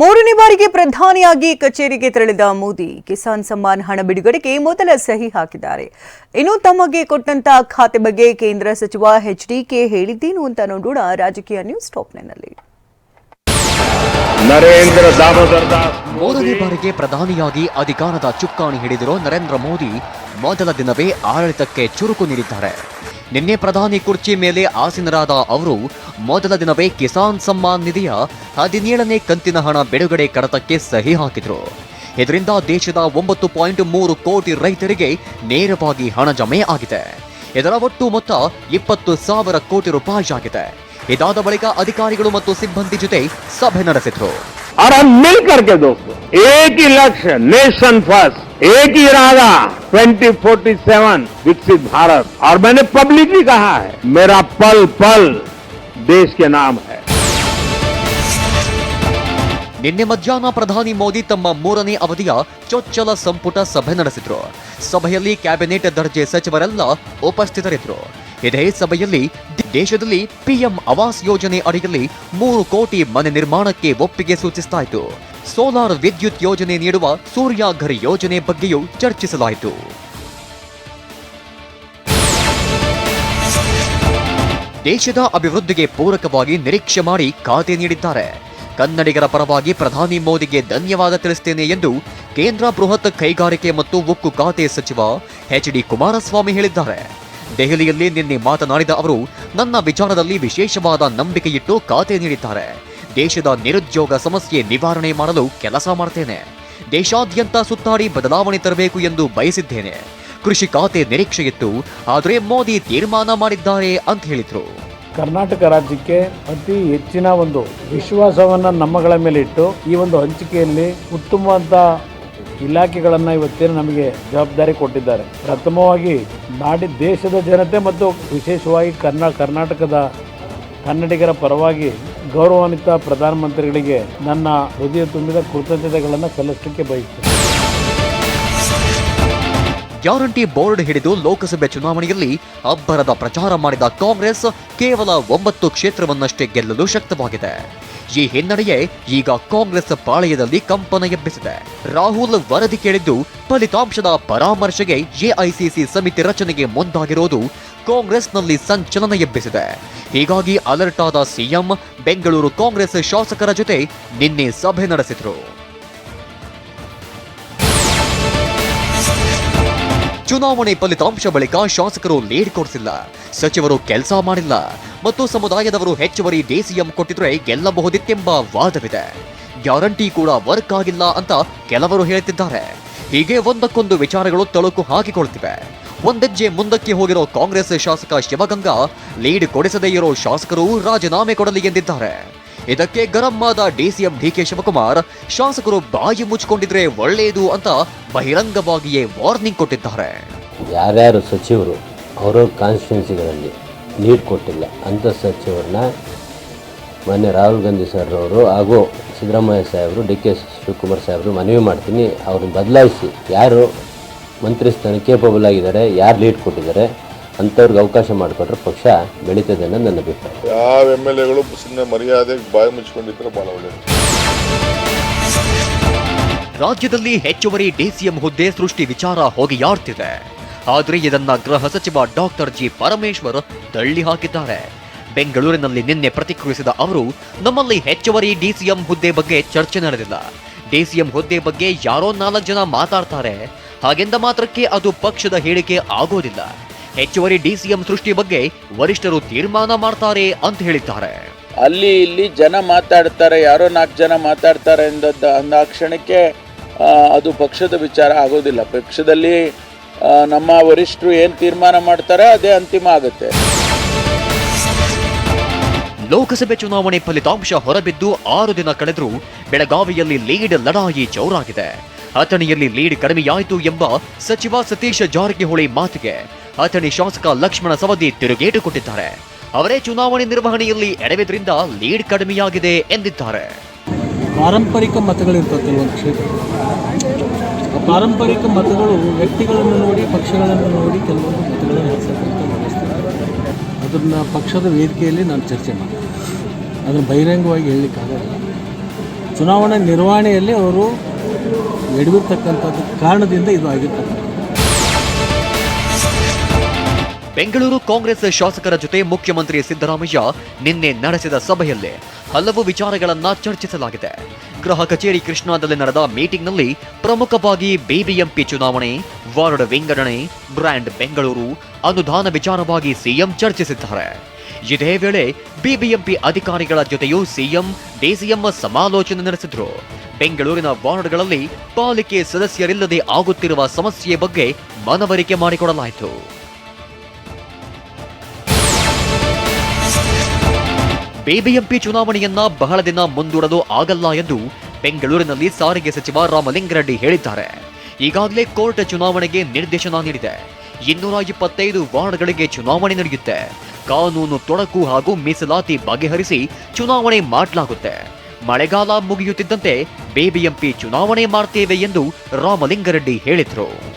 ಮೂರನೇ ಬಾರಿಗೆ ಪ್ರಧಾನಿಯಾಗಿ ಕಚೇರಿಗೆ ತೆರಳಿದ ಮೋದಿ, ಕಿಸಾನ್ ಸಮ್ಮಾನ್ ಹಣ ಬಿಡುಗಡೆಗೆ ಮೊದಲ ಸಹಿ ಹಾಕಿದ್ದಾರೆ. ಇನ್ನು ತಮಗೆ ಕೊಟ್ಟಂತ ಖಾತೆ ಬಗ್ಗೆ ಕೇಂದ್ರ ಸಚಿವ ಎಚ್ ಡಿಕೆ ಹೇಳಿದ್ದೇನು ಅಂತ ನೋಡೋಣ. ರಾಜಕೀಯ ನ್ಯೂಸ್ ಟಾಪ್ನಲ್ಲಿ ನರೇಂದ್ರ ದಾಮೋದರ್ ದಾಸ್. ಮೂರನೇ ಬಾರಿಗೆ ಪ್ರಧಾನಿಯಾಗಿ ಅಧಿಕಾರದ ಚುಕ್ಕಾಣಿ ಹಿಡಿದಿರೋ ನರೇಂದ್ರ ಮೋದಿ ಮೊದಲ ದಿನವೇ ಆಡಳಿತಕ್ಕೆ ಚುರುಕು ನೀಡಿದ್ದಾರೆ. ನಿನ್ನೆ ಪ್ರಧಾನಿ ಕುರ್ಚಿ ಮೇಲೆ ಆಸೀನರಾದ ಅವರು ಮೊದಲ ದಿನವೇ ಕಿಸಾನ್ ಸಮ್ಮಾನ್ ನಿಧಿಯ ಹದಿನೇಳನೇ ಕಂತಿನ ಹಣ ಬಿಡುಗಡೆ ಕಡತಕ್ಕೆ ಸಹಿ ಹಾಕಿದರು. ಇದರಿಂದ ದೇಶದ ಒಂಬತ್ತು ಪಾಯಿಂಟ್ ಮೂರು ಕೋಟಿ ರೈತರಿಗೆ ನೇರವಾಗಿ ಹಣ ಜಮೆ ಆಗಿದೆ. ಇದರ ಒಟ್ಟು ಮೊತ್ತ ಇಪ್ಪತ್ತು ಸಾವಿರ ಕೋಟಿ ರೂಪಾಯಿ ಆಗಿದೆ ಇದಾದ ಬಳಿಕ ಅಧಿಕಾರಿಗಳು ಮತ್ತು ಸಿಬ್ಬಂದಿ ಜೊತೆ ಸಭೆ ನಡೆಸಿದ್ರು और हम मिल करके दोस्तों एक ही लक्ष्य नेशन फर्स्ट एक ही इरादा 2047 विकसित भारत और मैंने पब्लिकली कहा है मेरा पल पल देश के नाम है ನಿನ್ನೆ ಮಧ್ಯಾಹ್ನ ಪ್ರಧಾನಿ ಮೋದಿ ತಮ್ಮ ಮೂರನೇ ಅವಧಿಯ ಚೊಚ್ಚಲ ಸಂಪುಟ ಸಭೆ ನಡೆಸಿದ್ರು ಸಭೆಯಲ್ಲಿ ಕ್ಯಾಬಿನೆಟ್ ದರ್ಜೆ ಸಚಿವರೆಲ್ಲ ಉಪಸ್ಥಿತರಿದ್ರು ಇದೇ ಸಭೆಯಲ್ಲಿ ದೇಶದಲ್ಲಿ ಪಿಎಂ ಆವಾಸ್ ಯೋಜನೆ ಅಡಿಯಲ್ಲಿ ಮೂರು ಕೋಟಿ ಮನೆ ನಿರ್ಮಾಣಕ್ಕೆ ಒಪ್ಪಿಗೆ ಸೂಚಿಸಲಾಯಿತು. ಸೋಲಾರ್ ವಿದ್ಯುತ್ ಯೋಜನೆ ನೀಡುವ ಸೂರ್ಯಾಘರ್ ಯೋಜನೆ ಬಗ್ಗೆಯೂ ಚರ್ಚಿಸಲಾಯಿತು. ದೇಶದ ಅಭಿವೃದ್ಧಿಗೆ ಪೂರಕವಾಗಿ ನಿರೀಕ್ಷೆ ಮಾಡಿ ಖಾತೆ ನೀಡಿದ್ದಾರೆ. ಕನ್ನಡಿಗರ ಪರವಾಗಿ ಪ್ರಧಾನಿ ಮೋದಿಗೆ ಧನ್ಯವಾದ ತಿಳಿಸುತ್ತೇನೆ ಎಂದು ಕೇಂದ್ರ ಬೃಹತ್ ಕೈಗಾರಿಕೆ ಮತ್ತು ಉಕ್ಕು ಖಾತೆ ಸಚಿವ ಎಚ್ ಡಿ ಕುಮಾರಸ್ವಾಮಿ ಹೇಳಿದ್ದಾರೆ. ದೆಹಲಿಯಲ್ಲಿ ನಿನ್ನೆ ಮಾತನಾಡಿದ ಅವರು, ನನ್ನ ವಿಚಾರದಲ್ಲಿ ವಿಶೇಷವಾದ ನಂಬಿಕೆಯಿಟ್ಟು ಖಾತೆ ನೀಡಿದ್ದಾರೆ. ದೇಶದ ನಿರುದ್ಯೋಗ ಸಮಸ್ಯೆ ನಿವಾರಣೆ ಮಾಡಲು ಕೆಲಸ ಮಾಡ್ತೇನೆ. ದೇಶಾದ್ಯಂತ ಸುತ್ತಾಡಿ ಬದಲಾವಣೆ ತರಬೇಕು ಎಂದು ಬಯಸಿದ್ದೇನೆ. ಕೃಷಿ ಖಾತೆ ನಿರೀಕ್ಷೆಯಿತ್ತು, ಆದರೆ ಮೋದಿ ತೀರ್ಮಾನ ಮಾಡಿದ್ದಾರೆ ಅಂತ ಹೇಳಿದರು. ಕರ್ನಾಟಕ ರಾಜ್ಯಕ್ಕೆ ಅತಿ ಹೆಚ್ಚಿನ ಒಂದು ವಿಶ್ವಾಸವನ್ನು ನಮ್ಮಗಳ ಮೇಲೆ ಇಟ್ಟು, ಈ ಒಂದು ಹಂಚಿಕೆಯಲ್ಲಿ ಉತ್ತಮವಾದ ಇಲಾಖೆಗಳನ್ನು ಇವತ್ತೇನು ನಮಗೆ ಜವಾಬ್ದಾರಿ ಕೊಟ್ಟಿದ್ದಾರೆ. ಪ್ರಥಮವಾಗಿ ನಾಡಿ ದೇಶದ ಜನತೆ ಮತ್ತು ವಿಶೇಷವಾಗಿ ಕರ್ನಾ, ಕರ್ನಾಟಕದ ಕನ್ನಡಿಗರ ಪರವಾಗಿ ಗೌರವಾನ್ವಿತ ಪ್ರಧಾನಮಂತ್ರಿಗಳಿಗೆ ನನ್ನ ಹೃದಯ ತುಂಬಿದ ಕೃತಜ್ಞತೆಗಳನ್ನು ಸಲ್ಲಿಸಲಿಕ್ಕೆ ಬಯಸ್ತೇನೆ. ಗ್ಯಾರಂಟಿ ಬೋರ್ಡ್ ಹಿಡಿದು ಲೋಕಸಭೆ ಚುನಾವಣೆಯಲ್ಲಿ ಅಬ್ಬರದ ಪ್ರಚಾರ ಮಾಡಿದ ಕಾಂಗ್ರೆಸ್ ಕೇವಲ ಒಂಬತ್ತು ಕ್ಷೇತ್ರವನ್ನಷ್ಟೇ ಗೆಲ್ಲಲು ಶಕ್ತವಾಗಿದೆ. ಈ ಹಿನ್ನಡೆಯೇ ಈಗ ಕಾಂಗ್ರೆಸ್ ಪಾಳೆಯದಲ್ಲಿ ಕಂಪನ ಎಬ್ಬಿಸಿದೆ. ರಾಹುಲ್ ವರದಿ ಕೇಳಿದ್ದು ಫಲಿತಾಂಶದ ಪರಾಮರ್ಶೆಗೆ ಎಐಸಿಸಿ ಸಮಿತಿ ರಚನೆಗೆ ಮುಂದಾಗಿರೋದು ಕಾಂಗ್ರೆಸ್ನಲ್ಲಿ ಸಂಚಲನ ಎಬ್ಬಿಸಿದೆ. ಹೀಗಾಗಿ ಅಲರ್ಟ್ ಆದ ಸಿಎಂ, ಬೆಂಗಳೂರು ಕಾಂಗ್ರೆಸ್ ಶಾಸಕರ ಜೊತೆ ನಿನ್ನೆ ಸಭೆ ನಡೆಸಿದರು. ಚುನಾವಣೆ ಫಲಿತಾಂಶ ಬಳಿಕ ಶಾಸಕರು ಲೀಡ್ ಕೊಡಿಸಿಲ್ಲ. ಸಚಿವರು ಕೆಲಸ ಮಾಡಿಲ್ಲ. ಮತ್ತು ಸಮುದಾಯದವರು ಹೆಚ್ಚುವರಿ ಡಿಸಿಎಂ ಕೊಟ್ಟಿದ್ರೆ ಗೆಲ್ಲಬಹುದಿತ್ತೆಂಬ ವಾದವಿದೆ. ಗ್ಯಾರಂಟಿ ಕೂಡ ವರ್ಕ್ ಆಗಿಲ್ಲ ಅಂತ ಕೆಲವರು ಹೇಳ್ತಿದ್ದಾರೆ. ಹೀಗೆ ಒಂದಕ್ಕೊಂದು ವಿಚಾರಗಳು ತಳುಕು ಹಾಕಿಕೊಳ್ತಿವೆ. ಒಂದೆಜ್ಜೆ ಮುಂದಕ್ಕೆ ಹೋಗಿರೋ ಕಾಂಗ್ರೆಸ್ ಶಾಸಕ ಶಿವಗಂಗಾ ಲೀಡ್ ಕೊಡಿಸದೇ ಇರೋ ಶಾಸಕರು ರಾಜೀನಾಮೆ ಕೊಡಲಿ ಎಂದಿದ್ದಾರೆ. ಇದಕ್ಕೆ ಗರಂ ಆದ ಡಿಸಿಎಂ ಡಿಕೆ ಶಿವಕುಮಾರ್ ಶಾಸಕರು ಬಾಯಿ ಮುಚ್ಚಿಕೊಂಡಿದ್ರೆ ಒಳ್ಳೆಯದು ಅಂತ ಬಹಿರಂಗವಾಗಿಯೇ ವಾರ್ನಿಂಗ್ ಕೊಟ್ಟಿದ್ದಾರೆ. ಯಾರ್ಯಾರು ಸಚಿವರು ಅವರ ಕಾನ್ಸ್ಟಿಟ್ಯೂನ್ಸಿಗಳಲ್ಲಿ ಲೀಡ್ ಕೊಟ್ಟಿಲ್ಲ. ಅಂಥ ಸಚಿವರನ್ನ ಮೊನ್ನೆ ರಾಹುಲ್ ಗಾಂಧಿ ಸರ್ ಅವರು ಹಾಗೂ ಸಿದ್ದರಾಮಯ್ಯ ಸಾಹೇಬರು ಡಿ ಕೆ ಶಿವಕುಮಾರ್ ಸಾಹೇಬರು ಮನವಿ ಮಾಡ್ತೀನಿ. ಅವ್ರನ್ನ ಬದಲಾಯಿಸಿ. ಯಾರು ಮಂತ್ರಿ ಸ್ಥಾನ ಕೇಪಬಲ್ ಆಗಿದ್ದಾರೆ ಯಾರು ಲೀಡ್ ಕೊಟ್ಟಿದ್ದಾರೆ ಅಂಥವ್ರಿಗೆ ಅವಕಾಶ ಮಾಡಿಕೊಟ್ರೆ ಪಕ್ಷ ಬೆಳೀತದೆ ಅನ್ನೋದು ನನ್ನ ಅಭಿಪ್ರಾಯ. ಯಾವ ಎಂ ಎಲ್ ಎಗಳು ಸುಮ್ಮನೆ ಮರ್ಯಾದೆ ಬಾಯಿ ಮುಚ್ಕೊಂಡಿದ್ರೆ ಭಾಳ ಒಳ್ಳೆಯದು ರಾಜ್ಯದಲ್ಲಿ ಹೆಚ್ಚುವರಿ ಡಿಸಿಎಂ ಹುದ್ದೆ ಸೃಷ್ಟಿ ವಿಚಾರ ಹೋಗಿಯಾಡ್ತಿದೆ. ಆದ್ರೆ ಇದನ್ನ ಗೃಹ ಸಚಿವ ಡಾಕ್ಟರ್ ಜಿ ಪರಮೇಶ್ವರ್ ತಳ್ಳಿ ಹಾಕಿದ್ದಾರೆ. ಬೆಂಗಳೂರಿನಲ್ಲಿ ನಿನ್ನೆ ಪ್ರತಿಕ್ರಿಯಿಸಿದ ಅವರು, ನಮ್ಮಲ್ಲಿ ಹೆಚ್ಚುವರಿ ಡಿಸಿಎಂ ಹುದ್ದೆ ಬಗ್ಗೆ ಚರ್ಚೆ ನಡೆದಿಲ್ಲ. ಡಿಸಿಎಂ ಹುದ್ದೆ ಬಗ್ಗೆ ಯಾರೋ ನಾಲ್ಕು ಜನ ಮಾತಾಡ್ತಾರೆ. ಹಾಗೆಂದ ಮಾತ್ರಕ್ಕೆ ಅದು ಪಕ್ಷದ ಹೇಳಿಕೆ ಆಗೋದಿಲ್ಲ. ಹೆಚ್ಚುವರಿ ಡಿಸಿಎಂ ಸೃಷ್ಟಿ ಬಗ್ಗೆ ವರಿಷ್ಠರು ತೀರ್ಮಾನ ಮಾಡ್ತಾರೆ ಅಂತ ಹೇಳಿದ್ದಾರೆ. ಅಲ್ಲಿ ಇಲ್ಲಿ ಜನ ಮಾತಾಡ್ತಾರೆ, ಯಾರೋ ನಾಲ್ಕು ಜನ ಮಾತಾಡ್ತಾರೆ ಅಂದ ಕ್ಷಣಕ್ಕೆ ಅದು ಪಕ್ಷದ ವಿಚಾರ ಆಗೋದಿಲ್ಲ. ಪಕ್ಷದಲ್ಲಿ ನಮ್ಮ ವರಿಷ್ಠರು ಏನು ತೀರ್ಮಾನ ಮಾಡ್ತಾರೆ ಅದೇ ಅಂತಿಮ ಆಗುತ್ತೆ. ಲೋಕಸಭೆ ಚುನಾವಣೆ ಫಲಿತಾಂಶ ಹೊರಬಿದ್ದು ಆರು ದಿನ ಕಳೆದರೂ ಬೆಳಗಾವಿಯಲ್ಲಿ ಲೀಡ್ ಲಡಾಯಿ ಜೋರಾಗಿದೆ. ಅಥಣಿಯಲ್ಲಿ ಲೀಡ್ ಕಡಿಮೆಯಾಯಿತು ಎಂಬ ಸಚಿವ ಸತೀಶ ಜಾರಕಿಹೊಳಿ ಮಾತಿಗೆ ಅಥಣಿ ಶಾಸಕ ಲಕ್ಷ್ಮಣ ಸವದಿ ತಿರುಗೇಟು ಕೊಟ್ಟಿದ್ದಾರೆ. ಅವರೇ ಚುನಾವಣೆ ನಿರ್ವಹಣೆಯಲ್ಲಿ ಎಡವಿದ್ರಿಂದ ಲೀಡ್ ಕಡಿಮೆಯಾಗಿದೆ ಎಂದಿದ್ದಾರೆ. ಪಾರಂಪರಿಕ ಮತಗಳಿರ್ತದೆ ಪಾರಂಪರಿಕ ಮತಗಳು ವ್ಯಕ್ತಿಗಳನ್ನು ನೋಡಿ, ಪಕ್ಷಗಳನ್ನು ನೋಡಿ ಕೆಲವೊಂದು ಮತಗಳನ್ನು ಅದನ್ನು ಇದೆ. ಅದನ್ನ ಪಕ್ಷದ ವೇದಿಕೆಯಲ್ಲಿ ನಾನು ಚರ್ಚೆ ಮಾಡ್ತೀನಿ. ಅದನ್ನು ಬಹಿರಂಗವಾಗಿ ಹೇಳಲಿಕ್ಕಾಗಲ್ಲ ಚುನಾವಣಾ ನಿರ್ವಹಣೆಯಲ್ಲಿ ಅವರು ಎಡವಿರ್ತಕ್ಕಂಥದ್ದು ಕಾರಣದಿಂದ ಇದು ಆಗಿರ್ತಕ್ಕಂಥದ್ದು. ಬೆಂಗಳೂರು ಕಾಂಗ್ರೆಸ್ ಶಾಸಕರ ಜೊತೆ ಮುಖ್ಯಮಂತ್ರಿ ಸಿದ್ದರಾಮಯ್ಯ ನಿನ್ನೆ ನಡೆಸಿದ ಸಭೆಯಲ್ಲಿ ಹಲವು ವಿಚಾರಗಳನ್ನ ಚರ್ಚಿಸಲಾಗಿದೆ. ಗೃಹ ಕಚೇರಿ ಕೃಷ್ಣಾದಲ್ಲಿ ನಡೆದ ಮೀಟಿಂಗ್ನಲ್ಲಿ ಪ್ರಮುಖವಾಗಿ ಬಿಬಿಎಂಪಿ ಚುನಾವಣೆ, ವಾರ್ಡ್ ವಿಂಗಡಣೆ, ಬ್ರ್ಯಾಂಡ್ ಬೆಂಗಳೂರು ಅನುದಾನ ವಿಚಾರವಾಗಿ ಸಿಎಂ ಚರ್ಚಿಸಿದ್ದಾರೆ. ಇದೇ ವೇಳೆ ಬಿಬಿಎಂಪಿ ಅಧಿಕಾರಿಗಳ ಜೊತೆಯೂ ಸಿಎಂ, ಡಿಸಿಎಂ ಸಮಾಲೋಚನೆ ನಡೆಸಿದ್ರು. ಬೆಂಗಳೂರಿನ ವಾರ್ಡ್ಗಳಲ್ಲಿ ಪಾಲಿಕೆ ಸದಸ್ಯರಿಲ್ಲದೆ ಆಗುತ್ತಿರುವ ಸಮಸ್ಯೆ ಬಗ್ಗೆ ಮನವರಿಕೆ ಮಾಡಿಕೊಡಲಾಯಿತು. ಬಿಬಿಎಂಪಿ ಚುನಾವಣೆಯನ್ನ ಬಹಳ ದಿನ ಮುಂದೂಡಲು ಆಗಲ್ಲ ಎಂದು ಬೆಂಗಳೂರಿನಲ್ಲಿ ಸಾರಿಗೆ ಸಚಿವ ರಾಮಲಿಂಗರೆಡ್ಡಿ ಹೇಳಿದ್ದಾರೆ. ಈಗಾಗಲೇ ಕೋರ್ಟ್ ಚುನಾವಣೆಗೆ ನಿರ್ದೇಶನ ನೀಡಿದೆ. ಇನ್ನೂರ ಇಪ್ಪತ್ತೈದು ವಾರ್ಡ್ಗಳಿಗೆ ಚುನಾವಣೆ ನಡೆಯುತ್ತೆ. ಕಾನೂನು ತೊಡಕು ಹಾಗೂ ಮೀಸಲಾತಿ ಬಗೆಹರಿಸಿ ಚುನಾವಣೆ ಮಾಡಲಾಗುತ್ತೆ. ಮಳೆಗಾಲ ಮುಗಿಯುತ್ತಿದ್ದಂತೆ ಬಿಬಿಎಂಪಿ ಚುನಾವಣೆ ಮಾಡ್ತೇವೆ ಎಂದು ರಾಮಲಿಂಗರೆಡ್ಡಿ ಹೇಳಿದರು.